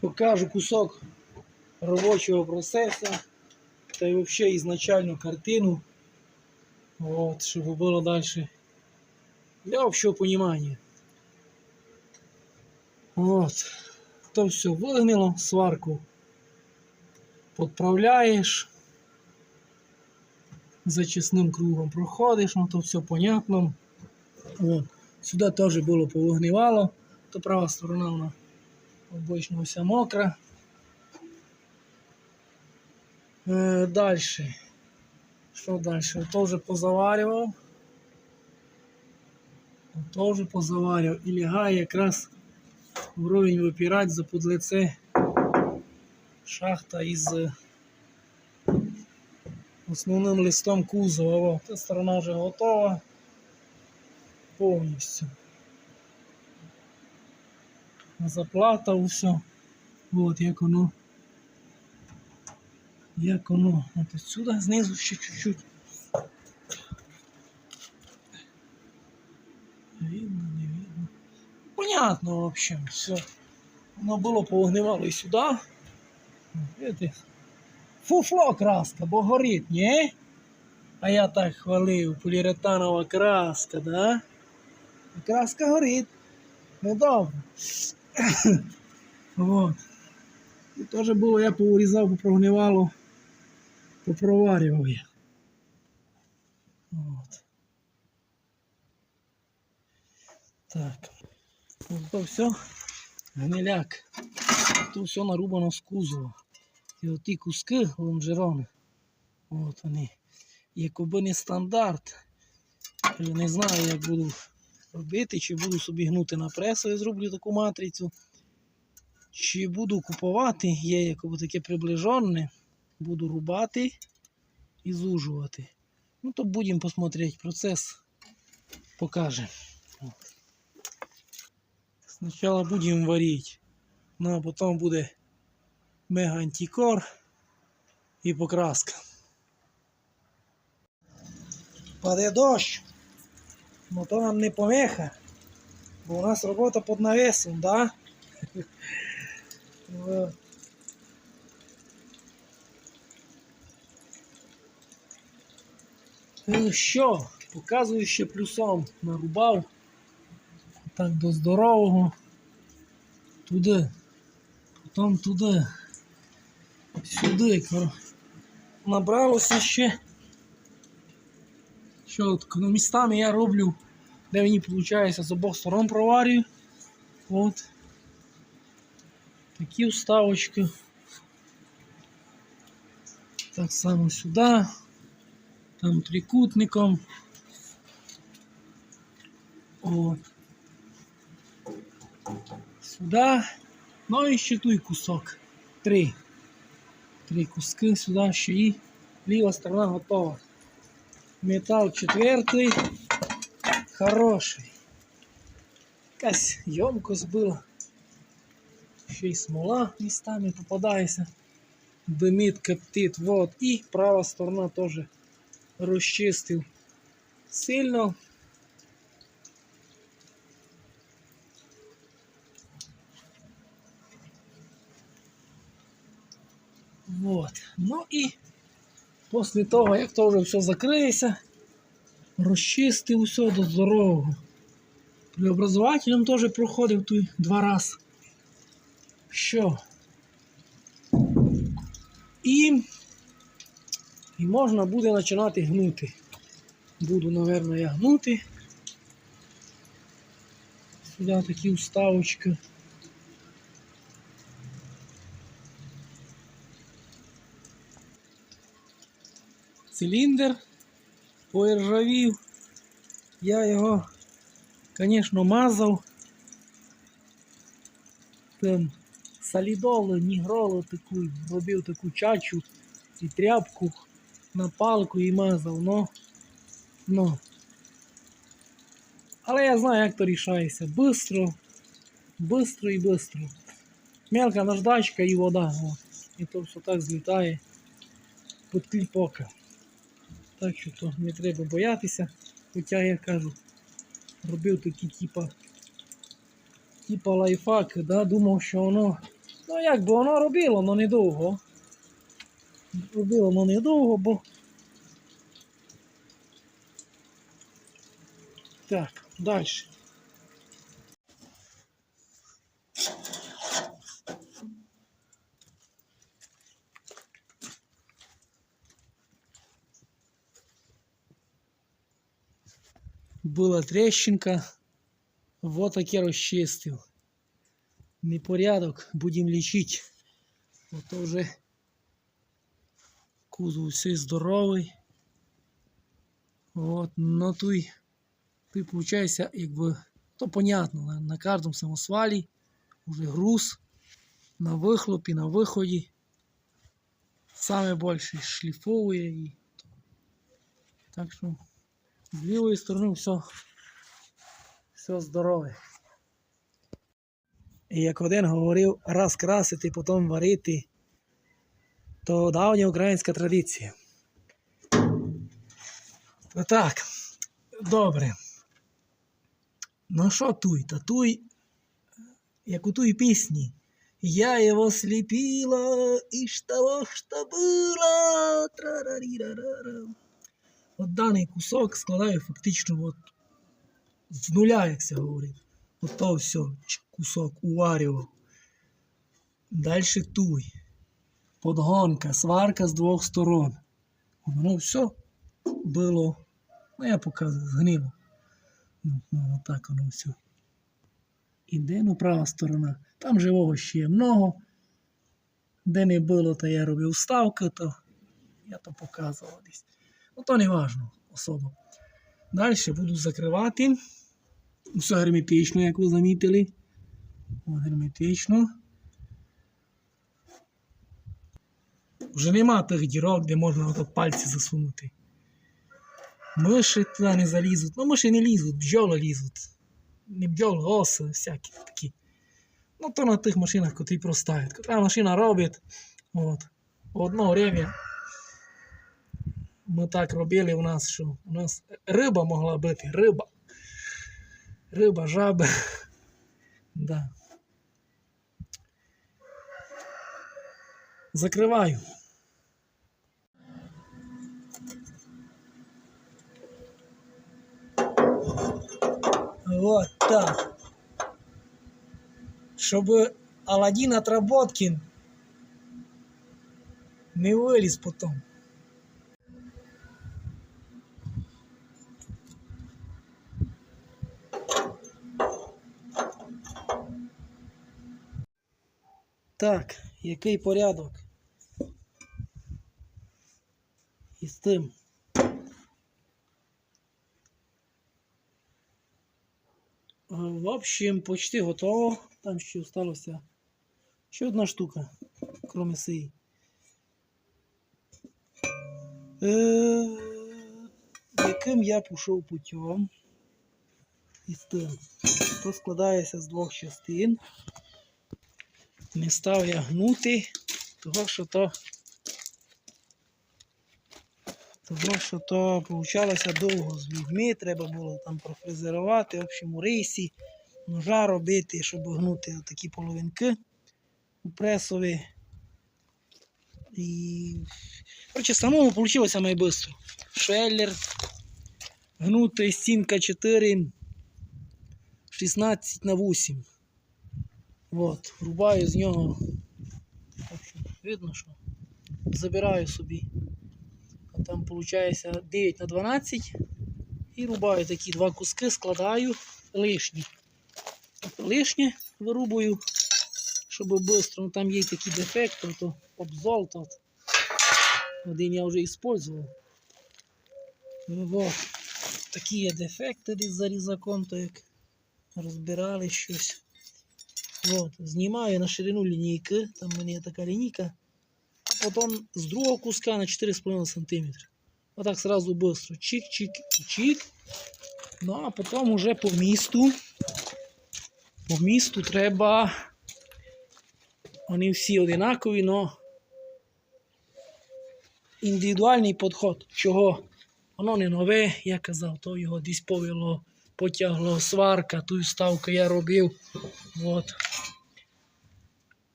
покажу кусок робочого процесу та й взагалі ізначальну картину. От, щоб було далі для общего понимания. Вот. То все вигнило, сварку подправляєш, зачисним кругом проходиш, ну то все понятно. От. Сюди теж було повигнивало, то права сторона вона обично вся мокра. Е, далі. Що далі? То вже позаварював. То вже позаварював. І лягає якраз вровень випирать за подлице шахта із е, основним листом кузова. О, Та сторона вже готова повністю. Заплата усе. От як воно. Як воно. От отсюда знизу ще чуть-чуть. Видно, не видно. Понятно, в общем, все. Воно було повогнивало і сюди. Видите? Фуфло краска, бо горить, ні? А я так хвалив, поліуретанова краска, да? Краска горить. Ну добре. Вот. І теж було, я поурізав, попрогнивало, попроварював я. От. Так. Ну, то все. Гниляк. То все нарубано з кузова. І оті куски лонжерони. От вони. Якоби не стандарт. Я не знаю, як буду робити, чи буду собі гнути на пресу, я зроблю таку матрицю. Чи буду купувати, є якоби таке приближене, буду рубати і зужувати. Ну, то будемо посмотреть процес, покажем. Вот. Сначала будем варить, ну а потом буде мега антикор і покраска. Паде дощ, ну то нам не помеха, бо у нас робота під навесом, да? Ну що, показую ще плюсом. Нарубав. Так до здорового. Туди. Потім туди. Сюди. Набралося ще. Що от ну, я роблю, де мені виходить з обох сторон проварюю. От. Такі вставочки. Так само сюди. Там трикутником. От. Сюди. Ну і ще той кусок. Три. Три куски сюди ще і ліва сторона готова. Метал четвертий. Хороший. Якась йомкость була. Ще й смола містами попадається. Димит, коптит. Вот. І права сторона теж розчистив сильно. Вот. Ну і Після того, як то вже все закриється, розчистив все до здорового. Преобразователем теж проходив той два рази. Що? І, і можна буде починати гнути. Буду, мабуть, я гнути. Сюди такі вставочки. Циліндр поіржавів. Я його, звісно, мазав. Тим солідолу, нігролу таку, робив таку чачу і тряпку на палку і мазав, но, но. Але я знаю, як то рішається. Бистро, бистро і бистро. Мелка наждачка і вода. І то все так злітає під кліпока. Так що то не треба боятися. Хоча я кажу, робив такі типа, типа лайфхаки, да? думав, що воно Ну як би воно робило, але недовго. Робило, але недовго, бо. Так, далі. Була трещинка, вот таке розчистив. Непорядок, будемо лічити. Ото вже кузов все здоровий. От, ну той, той получається, якби, то понятно, на, на кожному самосвалі вже груз на вихлопі, на виході. Саме більше шліфовує так що з лівої сторони все, все здорове. І як один говорив, раз красити, потім варити, то давня українська традиція. То так, добре. Ну що туй? Та туй, як у туй пісні. Я його сліпила, і того, що було. Трарарірарара. От даний кусок складаю фактично от з нуля, як це говорить. От то все, кусок уварював. Далі туй. Подгонка, сварка з двох сторон. Воно все було, ну я показую, згнило. Ну, ну, отак воно все. Іде ну права сторона. Там живого ще є много. Де не було, то я робив вставки, то я то показував десь. Ну то не важно особо. Далі буду закривати. Все герметично, як ви замітили. Герметично. Вже нема тих дірок, де можна отак пальці засунути. Миші туди не залізуть. Ну, миші не лізуть, бджоли лізуть. Не бджоли, оси, всякі такі. Ну, то на тих машинах, котрі простають. Котра машина робить. От. Одно время ми так робили у нас, що у нас риба могла бити, риба. Риба, жаби. Да. Закриваю. Вот так. Чтобы Аладдин Отработкин не вылез потом. Так, який порядок? І з тим. Е, В общем, почти готово. Там ще залишилося ще одна штука, крім сиї. Е, яким я пішов путем із тим. То складається з двох частин. Не став я гнути, того що то того, що то получалося довго з людьми, треба було там профрезерувати, в общем, у рейсі, ножа робити, щоб гнути такі половинки у пресові. І коротше, самому вийшло найбистро. Шеллер, гнути стінка 4, 16 на 8. От, врубаю з нього. Видно, що забираю собі. А там виходить 9 на 12. І рубаю такі два куски, складаю лишні. Тобто лишнє вирубую, щоб швидко. Ну, там є такі дефекти, то обзол тут. Один я вже використовував. Вот. Такі є дефекти десь за різаком, то як розбирали щось. От, знімаю на ширину лінійки, там в мене є така лінійка, а потім з другого куска на 4,5 см. Отак сразу быстро. Чик-чик і чик. Ну а потім уже по місту. По місту треба. Вони всі одинакові, але індивідуальний підход. Чого? Воно не нове, я казав, то його десь повело, потягло сварка, ту ставку я робив. От.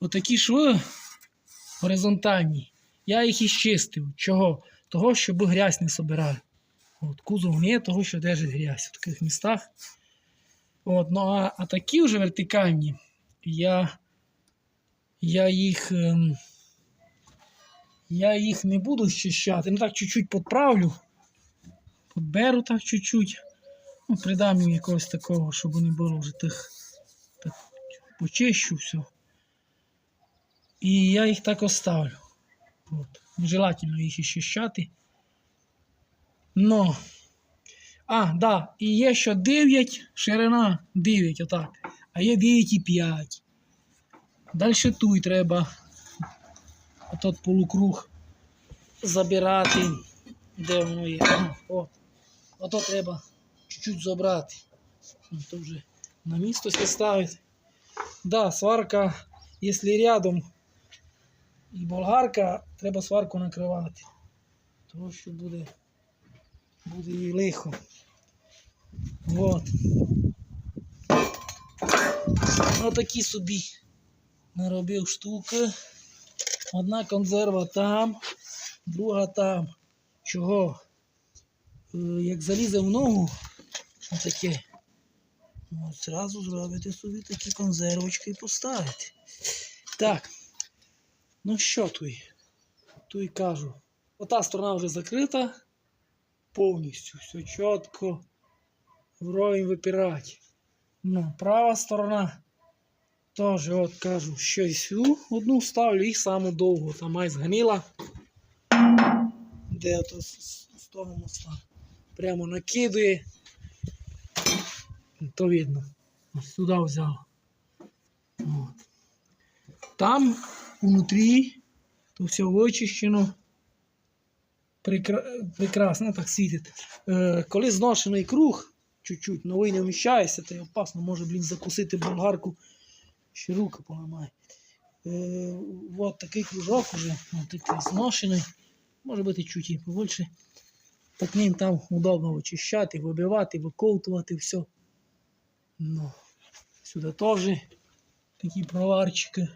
Отакі шви горизонтальні. Я їх і чистив. Чого? Того, щоб грязь не собирали. От, кузов не того, що держить грязь в таких містах. От, ну, а, а такі вже вертикальні, я, я їх. Ем, я їх не буду щищати. Ну так чуть-чуть подправлю. Подберу так чуть-чуть. Ну, придам їм якогось такого, щоб не було вже тих. Так, почищу все. І я їх так оставлю. От. Нежелательно їх і щищати. Но. А, да, і є ще 9, ширина 9, отак. А є 9,5. Далі тут треба отот полукруг забирати. Де воно є? О. Ото треба чуть-чуть забрати. Ну, вже на місто ставити. Да, сварка, якщо рядом і болгарка, треба сварку накривати. Тому що буде, буде їй лихо. Вот. Отакі собі наробив штуки. Одна консерва там, друга там. Чого? Як залізе в ногу, отаке, от зразу зробите собі такі консервочки і поставите. Так. Ну що тут? Тут кажу. Ота сторона вже закрита повністю. Все чітко. Вровень випирати. Ну, права сторона. Теж, от кажу, сю одну ставлю і саму довгу. Там май зганила. Де то з, того моста. Прямо накидує. То видно. Сюди взяв. От. Там внутрі то все вичищено. Прекра... Прекрасно так світить. Е, коли зношений круг, чуть-чуть, новий не вміщається, то й опасно може, блін, закусити болгарку, ще руки поламає. Е, от такий кружок уже, такий зношений. Може бути чуть і побольше. Так ним там удобно вичищати, вибивати, виковтувати все. Ну, сюди теж такі проварчики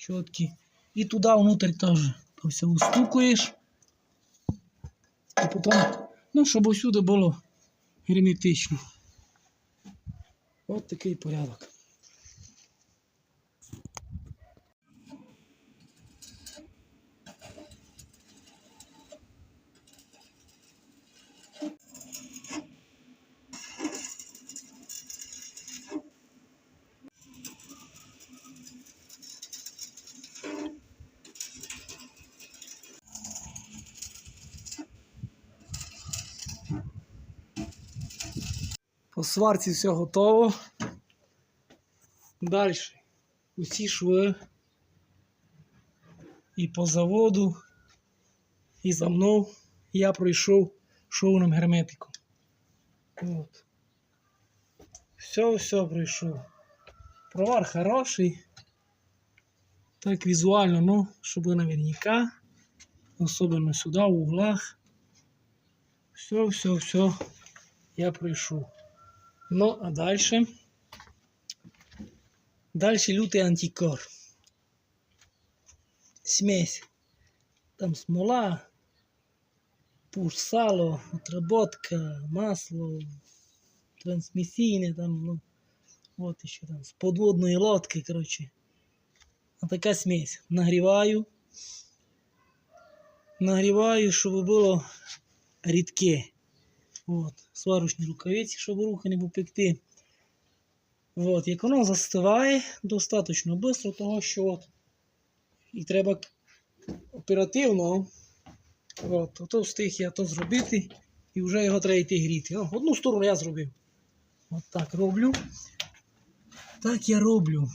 чіткі. І туди внутрь теж. То все устукуєш. І потім, ну, щоб усюди було герметично. От такий порядок. По сварці все готово. Далі. Усі шви. І по заводу, і за мною я пройшов шовним герметиком. От. Все, все пройшов. Провар хороший. Так візуально, ну, щоб наверняка. Особенно сюди, в углах. Все, все, все. Я пройшов. Ну, а далі. Далі лютий антикор. Смесь. Там смола, пуш, сало, отработка, масло, трансмісійне, там, ну, от ще там, з подводної лодки, коротше. А така смесь. Нагріваю. Нагріваю, щоб було рідке. От, сварочні рукавиці, щоб руки не попекти. От, як воно застиває достатньо швидко, того що от, і треба оперативно. От, то встиг я то зробити і вже його треба йти гріти. О, одну сторону я зробив. От так роблю. Так я роблю.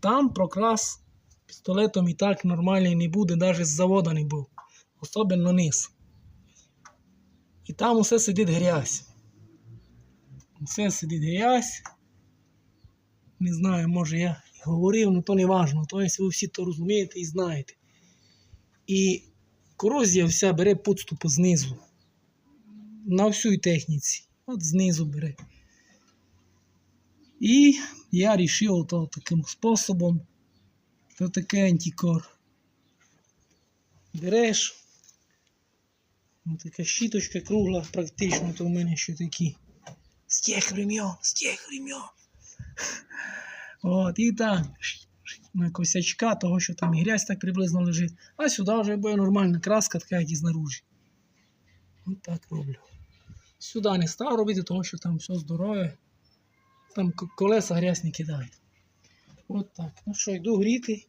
Там прокрас пістолетом і так нормальний не буде, навіть з завода не був. Особливо низ. І там усе сидить грязь. Усе сидить грязь. Не знаю, може я говорив, але то не важно. Тобто ви всі то розумієте і знаєте. І корозія вся бере підступи знизу. На всій техніці. От знизу бере. І я вирішив то таким способом то таке антикор. Береш. Ну, така щіточка кругла, практично, то в мене ще такі. З тих времен, з тих времен. От, і так, на косячка того, що там і грязь так приблизно лежить. А сюди вже буде нормальна краска, така як і знаружі. От так роблю. Сюди не став робити, тому що там все здорове. Там колеса грязь не кидають. От так. Ну що, йду гріти,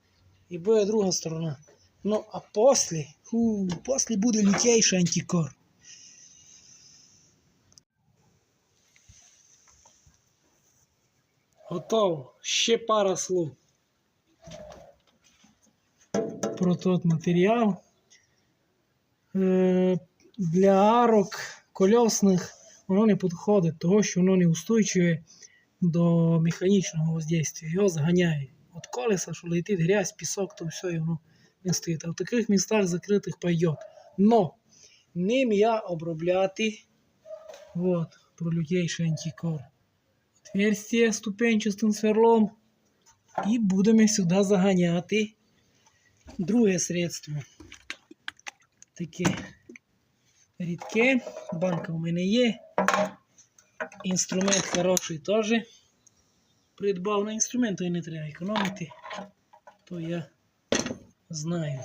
і буде друга сторона. Ну, а після, фу, після буде лютейший антикор. Готово. Ще пара слов про тот матеріал. Е, для арок кольосних воно не підходить, того що воно не устойчиве до механічного воздействия. Його зганяє. От колеса, що летить грязь, пісок, то все, і воно А в таких містах закритих пойдет. Но ним я обробляти вот, про лютейший антикор. Отверстие ступенчастим сверлом. І будемо сюди заганяти друге средство. Таке рідке. Банка у мене є. Інструмент хороший теж. Придбав на інструменти не треба економити. То я знаю.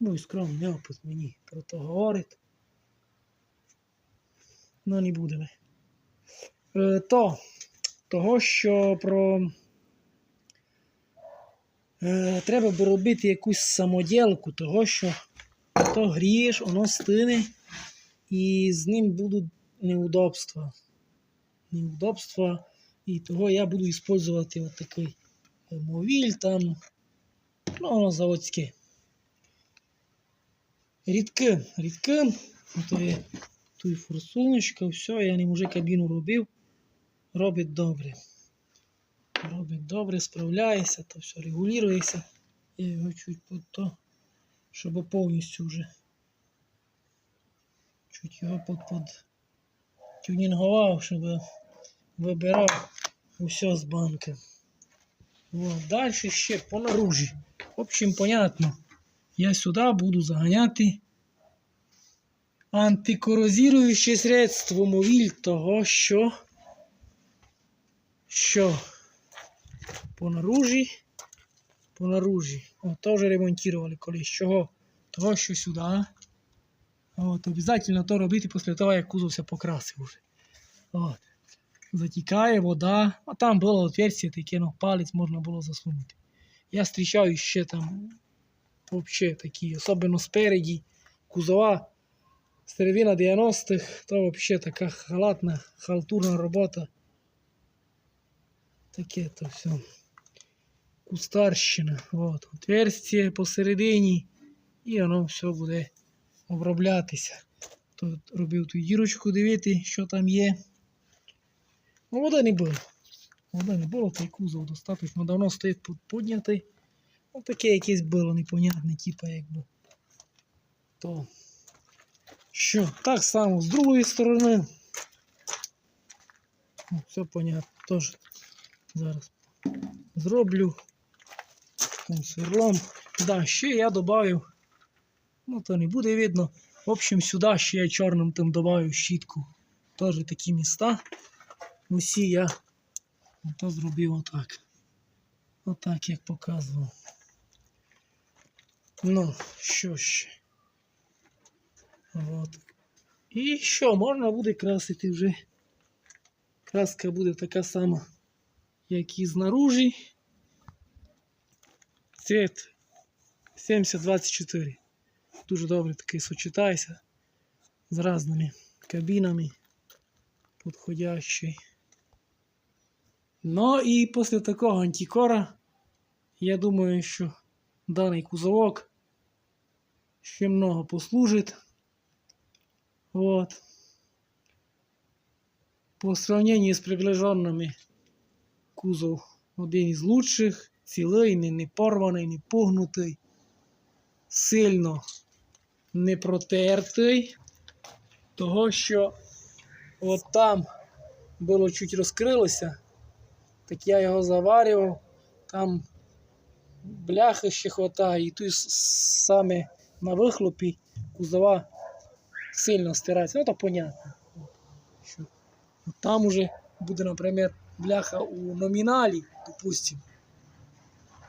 І скромний опит мені про то говорить. Ну не будемо. Е, то, того, що про е, треба би робити якусь самоділку, того, що то грієш, воно стине, і з ним будуть неудобства. Неудобства. І того я буду використовувати от такий е, мовіль там, ну, воно заводське. Рідким, рідким, тут форсуночка, все, я ним уже кабіну робив. Робить добре. Робить добре, справляється, то все регулюється. Я його чуть под то, щоб повністю вже чуть його под, под тюнінгував, щоб вибирав усе з банки. Вот. Далі ще по наружі. В общем, понятно. Я сюди буду заганяти антикорозіруюче средство мовіль того, що, що по наружі, по наружі. О, теж ремонтували колись. Чого? Того, що сюди. От, обов'язково то робити після того, як кузов все покрасив вже. От. Затікає вода, а там було отверстие таке, ну, палець можна було засунути. Я зустрічаю ще там взагалі такі, особливо спереді, кузова, середина 90-х, то взагалі така халатна, халтурна робота. Таке то все. Кустарщина. От, отверстие посередині, і воно все буде оброблятися. Тут робив ту дірочку дивити, що там є. Ну, вода не було. Вода не було, той кузов достатньо давно стоїть під- піднятий. Ну, таке якесь було непонятне, типа якби. То. Що, так само з другої сторони. Ну, все понятно. Теж зараз зроблю таким сверлом. Да, ще я додаю. Ну, то не буде видно. В общем, сюди ще я чорним тим додаю щітку. Теж такі міста. Усі я ото зробив отак. Отак, як показував. Ну, що ще? От. І що, можна буде красити вже. Краска буде така сама, як і знаружі. Цвет 7024. Дуже добре такий сочетається з різними кабінами. Подходящий. Ну і після такого антикора, я думаю, що даний кузовок ще много послужить. Вот. По сравнению з приближенными кузов один із лучших, цілий, не, не порваний, не погнутий, сильно не протертий, того що от там було чуть розкрилося, так я його заварював, там бляхи ще хватає, і тут саме на вихлопі кузова сильно стирається. Ну, то понятно. Що там уже буде, наприклад, бляха у номіналі, допустим.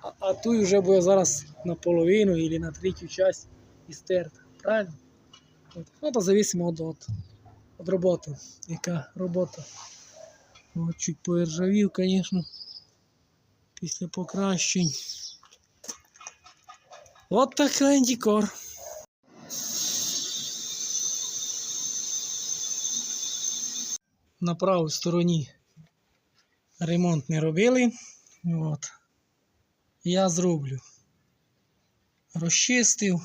А, а тут вже буде зараз наполовину або на третю часть і стерта. Правильно? Ну, то зависимо від, від роботи. Яка робота. От чуть поіржавів, звісно. Після покращень. От такий антикор. На правій стороні ремонт не робили. От. Я зроблю. Розчистив.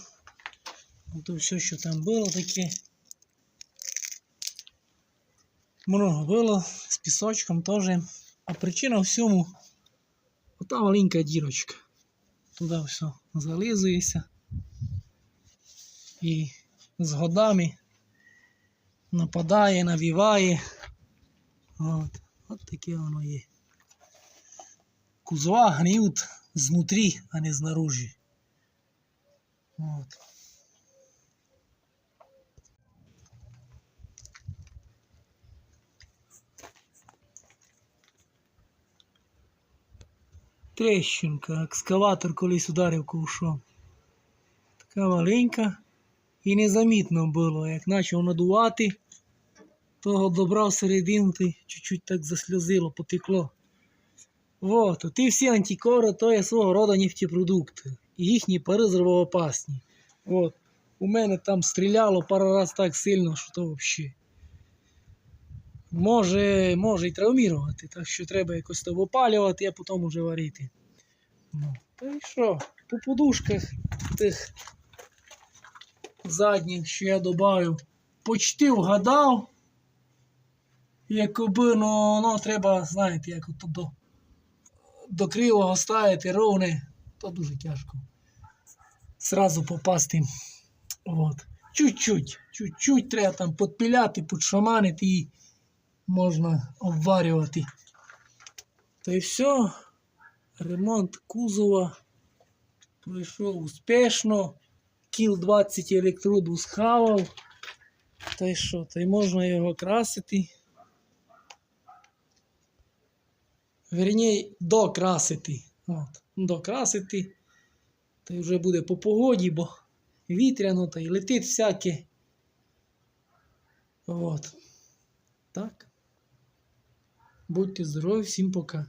Ото все, що там було таке. Много було з пісочком теж. А причина всьому ота маленька дірочка. Туди все зализується. І з годами нападає, навіває. От, от таке воно є. Кузова гниють знутрі, а не знаружі. От. Трещинка, екскаватор колись ударив ковшом. Така маленька і незамітно було. Як почав надувати, того добра всередину ти чуть-чуть так засльозило, потекло. Вот, ті всі антикори, то є свого роду нефтепродукти. І їхні пари взривоопасні. От. У мене там стріляло пару раз так сильно, що то взагалі. Може, може і травмірувати, так що треба якось то випалювати, а потім уже варити. Ну, та й що, по подушках тих задніх, що я додав, почти вгадав. Якби, ну, ну треба, знаєте, як от до, до кривого ставити ровне, то дуже тяжко. Сразу попасти. От. Чуть-чуть, чуть-чуть треба там підпіляти, підшаманити і можна обварювати. Та й все. Ремонт кузова пройшов успішно. Кіл 20 електроду схавав. Та й що, та й можна його красити. Верніше, докрасити. От, докрасити. Та й вже буде по погоді, бо вітряно, та й летить всяке. От. Так. Будьте здорові, всім пока.